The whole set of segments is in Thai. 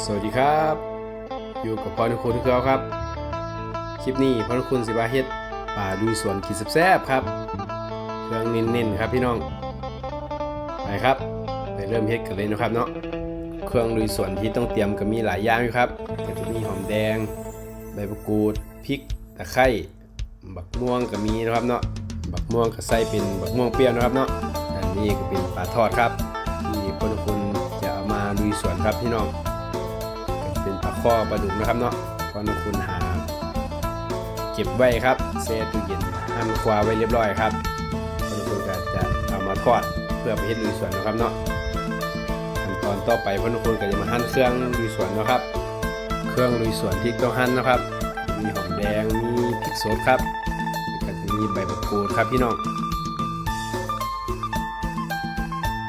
สวัสดีครับ อยู่กับพรคุณทุกท่าครับ คลิปนี้พรคุณสิบาเฮ็ดป่าลุยสวนขีดแซ่บครับ เครื่องเน้นๆครับพี่น้อง ไปครับ ไปเริ่มเฮ็ดกันเลยนะครับเนาะ เครื่องลุยสวนที่ต้องเตรียมก็มีหลายอย่างอยู่ครับก็จะมีหอมแดง ใบมะกรูด พริก ตะไคร้ บักม่วงก็มีนะครับเนาะ บักม่วงก็ใส่เป็นบักม่วงเปรี้ยวนะครับเนาะ อันนี้ก็เป็นปลาทอดครับ ที่พลคุณจะเอามาลุยสวนครับพี่น้อง ป็นปลาข้อปลาดุกนะครับเนาะพลคุณหา เก็บไว้ครับเซตตู้เย็นหั่นควาไว้เรียบร้อยครับพลคุณก็จะเอามาทอดเพื่อไปเฮ็ดลุยสวนนะครับเนาะขั้นตอนต่อไปพลคุณก็จะมาหั่นเครื่องลุยสวนนะครับ เครื่องลุยสวนที่ต้องหั่นนะครับ มีหอมแดงมีพริกสดครับแล้วก็จะมีใบมะกรูดครับพี่น้อง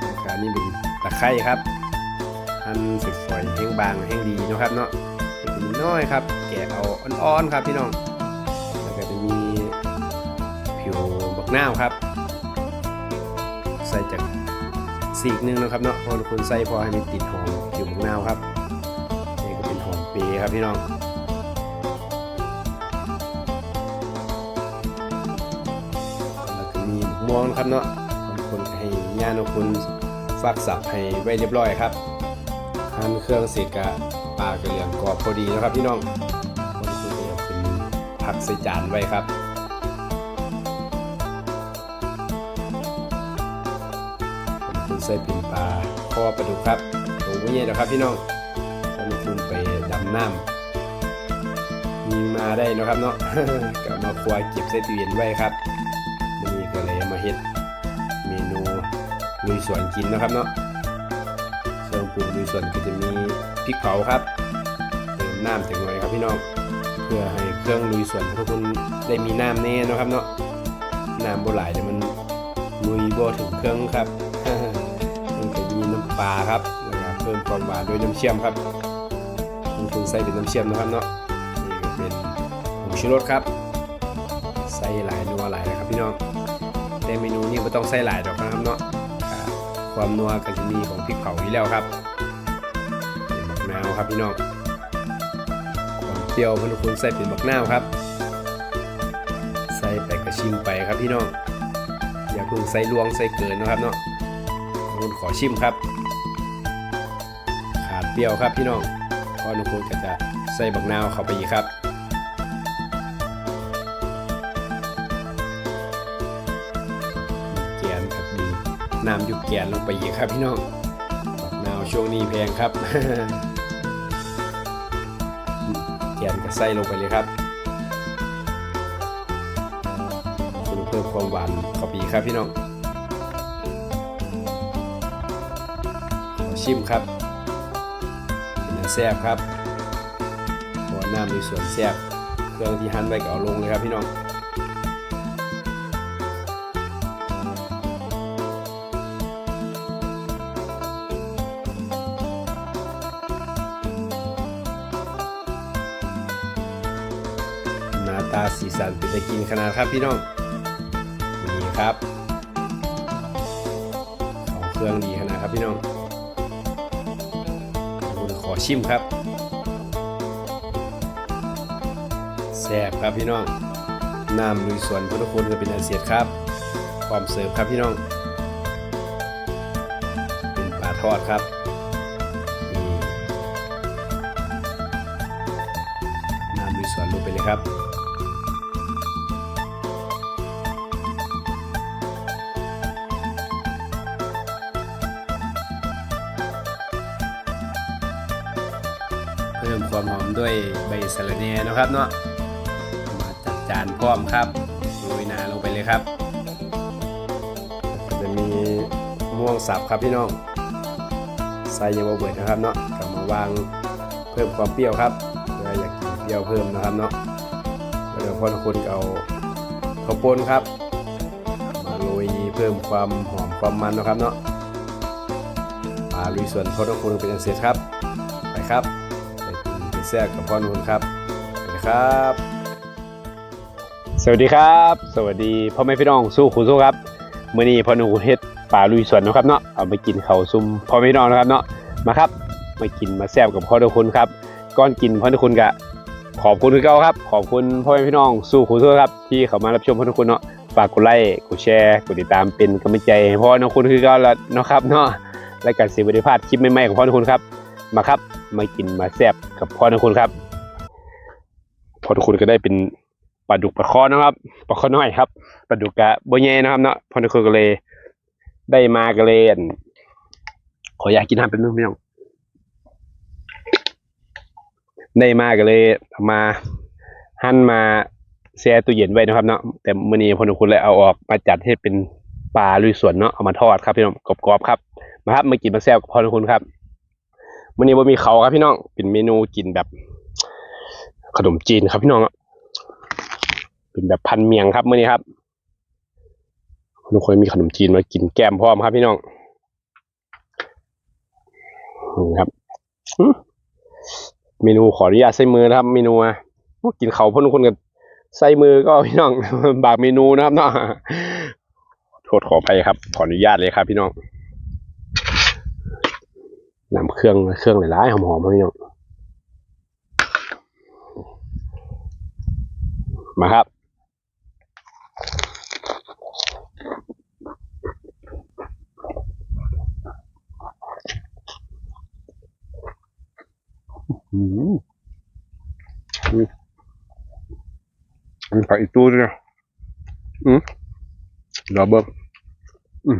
แล้วก็นี่เป็นตะไคร้ครับ หั่นฝอยๆแห้งบางแห้งดีนะครับเนาะเป็นน้อยครับ แกะเอาอ่อนๆครับพี่น้องแล้วก็จะมีผิวบักนาวครับ ใส่จากสีกหนึงนะครับเนาะพอคนใส่พอให้มันติดหอมผิวบักนาวครับนี่ก็เป็นหอมเปรย์ครับพี่น้องแล้วก็มีหมกม่วงครับเนาะบางคนให้ย่านคุณฟักสับให้ไว้เรียบร้อยครับ หั่นเครื่องเสร็จกะปลากระเหลืองกรอบพอดีนะครับพี่น้องคนคุณก็เอาขึ้นผักใส่จานไว้ครับคุณใส่เป็นปลาคอปลาดุกครับตัวไม่ใหญ่หรอกครับพี่น้องคนคุณไปดำน้ำมีมาได้นะครับเนาะก็มาครัวเก็บใส่ตู้เย็นไว้ครับวันนี้ก็เลยมาเฮ็ดเมนูลุยสวนกินนะครับเนาะ ปรุงลุยสวนก็จะมีพริกเผาครับเติมน้ำถึงหน่อยครับพี่น้องเพื่อให้เครื่องลุยส่วนทุกคนได้มีน้ำแน่นะครับเนาะน้ำบ่หลายเดี๋ยวมันลุยบ่ถึงเครื่องครับมันก็มีน้ำปลาครับแล้วก็เพิ่มความหวานด้วยน้ำเชื่อมครับทุกคนใส่เป็นน้ำเชื่อมนะครับเนาะนี่ก็เป็นผงชูรสครับใส่หลายนัวหลายนะครับพี่น้องแต่เมนูนี้ไม่ต้องใส่หลายดอกนะครับเนาะความนัวก็จะมีของพริกเผาอยู่แล้วครับ ครับพี่น้องความเปรี้ยวพนุคุณใส่เป็นบักนาวครับ ใส่ไปกระชิมไปครับพี่น้องอย่าเพิ่งใส่ลวงใส่เกินนะครับเนาะคุณขอชิมครับขาดเปรี้ยวครับพี่น้องพราะนุคุณก็จะใส่บักนาวเข้าไปอีกครับแกนครับดีน้ำยุกแกนลงไปอีกครับพี่น้องบักนาวช่วงนี้แพงครับ ใส่ลงไปเลยครับเพิ่มความหวานข้าไปอีกครับพี่น้องขอชิมครับเป็นแซ่บครับหัวหน้ามีส่วนแซ่บเครื่องที่หั่นไว้ก็เอาลงเลยครับพี่น้อง สันเป็นตะกินขนาดครับพี่น้องนี่ครับเขาเครื่องดีขนาดครับพี่น้องขอชิมครับแซ่บครับพี่น้องน้ำลุยสวนพุทธคุณก็เป็นอันเสียดครับ ความเสิร์ฟครับพี่น้อง เป็นปลาทอดครับนี่น้ำลุยสวนลงไปเลยครับ ความหอมด้วยใบสะระแหน่นะครับเนาะมาจัดจานพร้อมครับโรยหนาลงไปเลยครับ จะมีม่วงสับครับพี่น้องใส่ยังบ่เบิดนะครับเนาะกลับมาวางเพิ่มความเปรี้ยวครับเพื่ออยากกินเปรี้ยวเพิ่มนะครับเนาะแล้วเดี๋ยวพอคนเอาข้าวป่นครับ มาโรยเพิ่มความหอมความมันนะครับเนาะมาลุยส่วนพอทุกคนเป็นอันเสร็จครับไปครับ ซ่บกับพ่อนูนครับไปครับ สวัสดีครับ สวัสดีพ่อแม่พี่น้องสู้คุณสู้ครับเมื้อนี้พ่อนูนเฮ็ดปลาลุยสวนนะครับเนาะเอาไปกินเขาซุ่มพ่อแม่พี่น้องนะครับเนาะมาครับมากินมาแซ่บกับพ่อทุกคนครับก่อนกินพ่อทุกคนกะขอบคุณคือเก่าครับ ขอบคุณพ่อแม่พี่น้องสู้คุณทุกครับที่เข้ามารับชมพ่อทุกคนเนาะฝากกดไลค์กดแชร์กดติดตามเป็นกำลังใจให้พ่อทุกคนคือเก่าแล้วเนาะครับเนาะและการเสียบริพาดคลิปใหม่ๆของพ่อทุกคนครับ มาครับ มากินมาแซ่บกับพ่อทุกคนครับพ่อทุกคนก็ได้เป็นปลาดุกปลาคอนะครับปลาคอน้อยครับปลาดุกกะบ่ใหญ่นะครับเนาะพ่อทุกคนก็เลย ได้มาก็เลยขออยากกินน้ำเป็นนึงพี่น้องได้มาก็เลยมาหั่นมาแช่ตู้เย็นไว้นะครับเนาะแต่มื้อนี้พ่อทุกคนเลยเอาออกมาจัดให้เป็นปลาลุยสวนเนาะเอามาทอดครับพี่น้องกรอบๆครับมาครับมากินมาแซ่บกับพ่อทุกคนครับ วันนี้บ่มีเขาครับพี่น้อง เป็นเมนูกินแบบ ขนมจีนครับพี่น้องเป็นแบบพันเมียงครับมื้อนี้ครับทุกคนมีขนมจีนมากินแก้มพร้อมครับพี่น้องนี่ครับเมนูขออนุญาตใส่มือนะครับ เมนูอะกินเขาพ่อทุกคนกับใส่มือก็พี่น้องบากเมนูนะครับเนาะโทษขออภัยครับ ขออนุญาตเลยครับพี่น้อง นำเครื่องเครื่องหลายๆหอมๆพี่น้องมาครับอืมอืมอันนี้ผักอีตู้ด้วยนะอืมรอเบิ้งอืม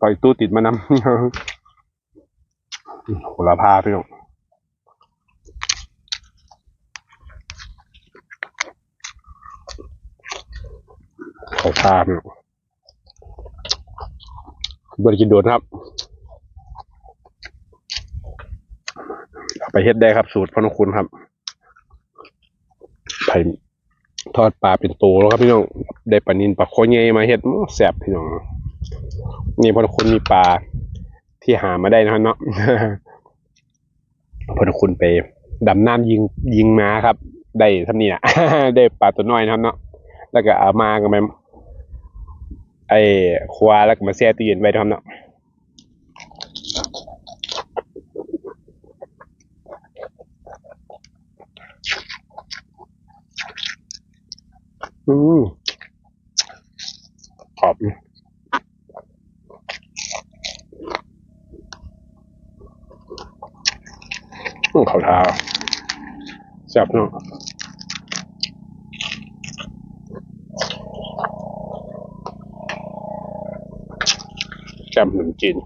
ผักอีตู้ติดมานำ โหระพาพี่น้องเขาพาพี่น้องบริกินโดนครับไปเฮ็ดได้ครับ สูตรพ่อนุคุณครับไปทอดปลาเป็นตัวแล้วครับพี่น้องได้ปลานินปลาโคเยมาเฮ็ดแซ่บพี่น้องนี่พ่อนุคุณมีปลา ที่หามาได้นะครับเนาะพอทุกคนไปดำน้ำยิงยิงม้าครับ ได้ทำนี่นะได้ปลาตัวน้อยนะครับเนาะแล้วก็เอามากันไปไอ้ควาแล้วก็มาแช่ตู้เย็นไว้นะครับเนาะอืมขอบอืม เขาทาแซ่บเนาะแจ่มขนมจีน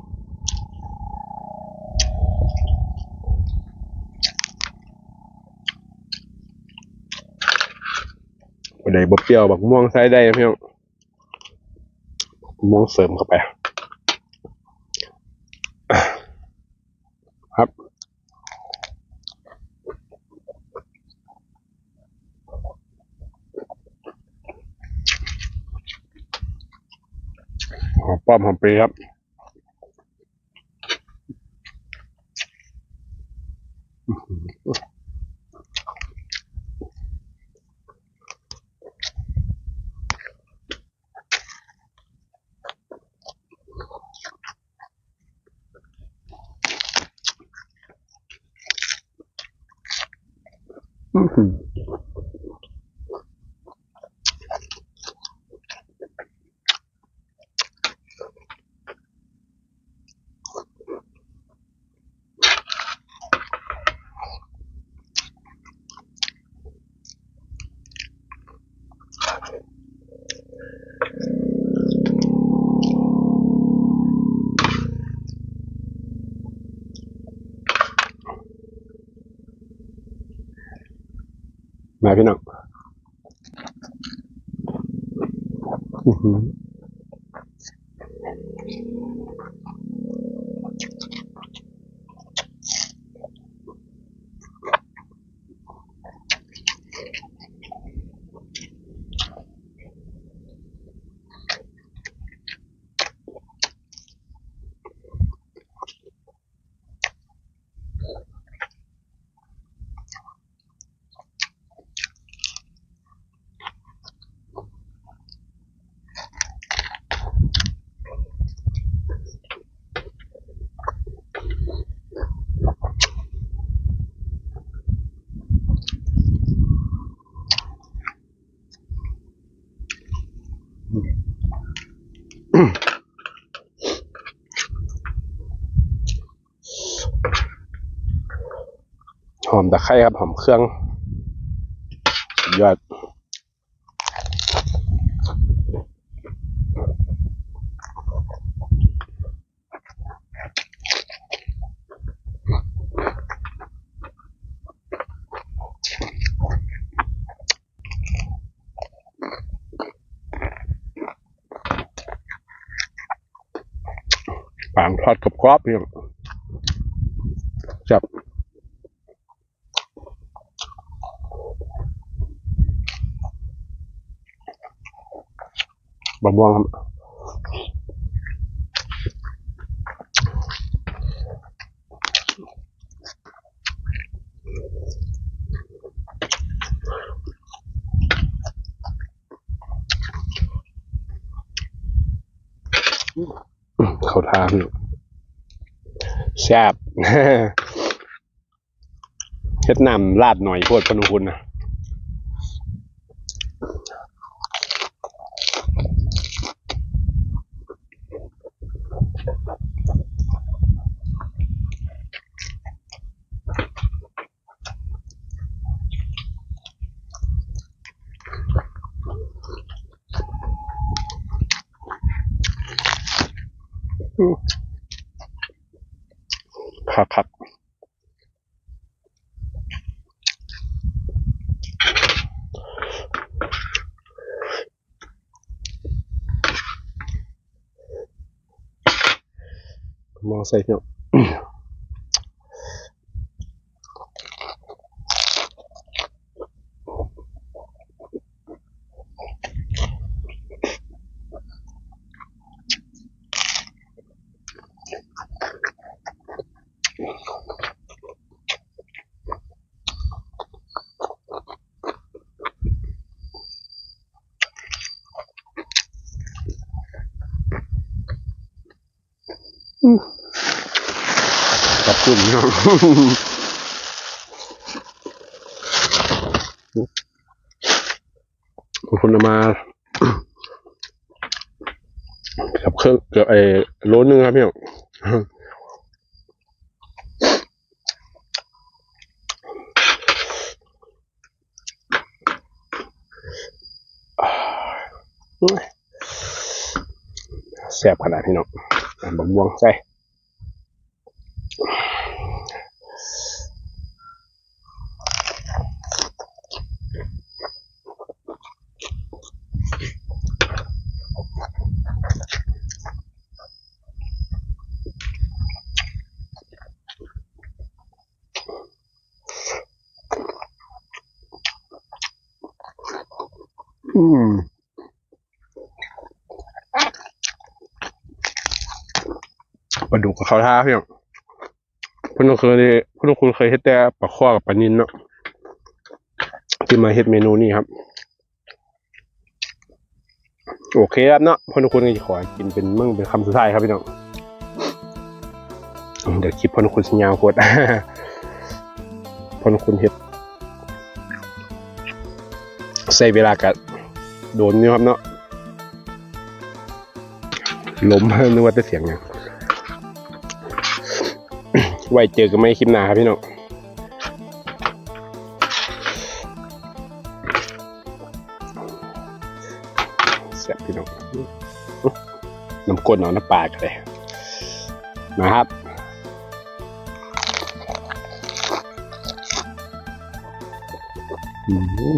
บ่ได้บ่เปรี้ยวบักม่วงใส่ได้นะพี่น้องม่วงเสริมเข้าไป หอมป้อมหอมปรีครับอื้อหือมาพี่ หอมตะไคร้ครับ หอมเครื่องยอด ปางทอดกับกรอบๆพี่น้องจับบะม่วงครับ เขาทานแซ่บเฮ็ดน้ำราดหน่อยโคตรพนุคุณนะ ครับครับมองใส่เนาะ ขอบคุณครับขอบคุณเอามากับเครื่องเกือบไอ้โลนึงครับพี่น้องแซ่บขนาดพี่น้อง อะบะม่วงใส่อืม ลาดุกกับเขาวท่าพี่น้องเพิ่นก็เคยเพิ่นคุณเคยเฮ็ดแต่ปลาข้อกับปลานินเนาะที่มาเฮ็ดเมนูนี้ครับโอเคครับเนาะเพิ่นก็คุณก็จะขอกินเป็นมึงเป็นคำสุดท้ายครับพี่น้องเดี๋ยวคลิปพิ่นก็คุณสัญญาโคตรพิ่นก็คุณเฮ็ดใช้เวลากัโดนอยู่ครับเนาะล้มนึกว่าจะเสียงหยัง ไว้เจอกันไม่คลิปหน้าครับพี่น้องแซ่บพี่น้องน้ำก้นเอาน้ำปลากันเลยนะครับอืม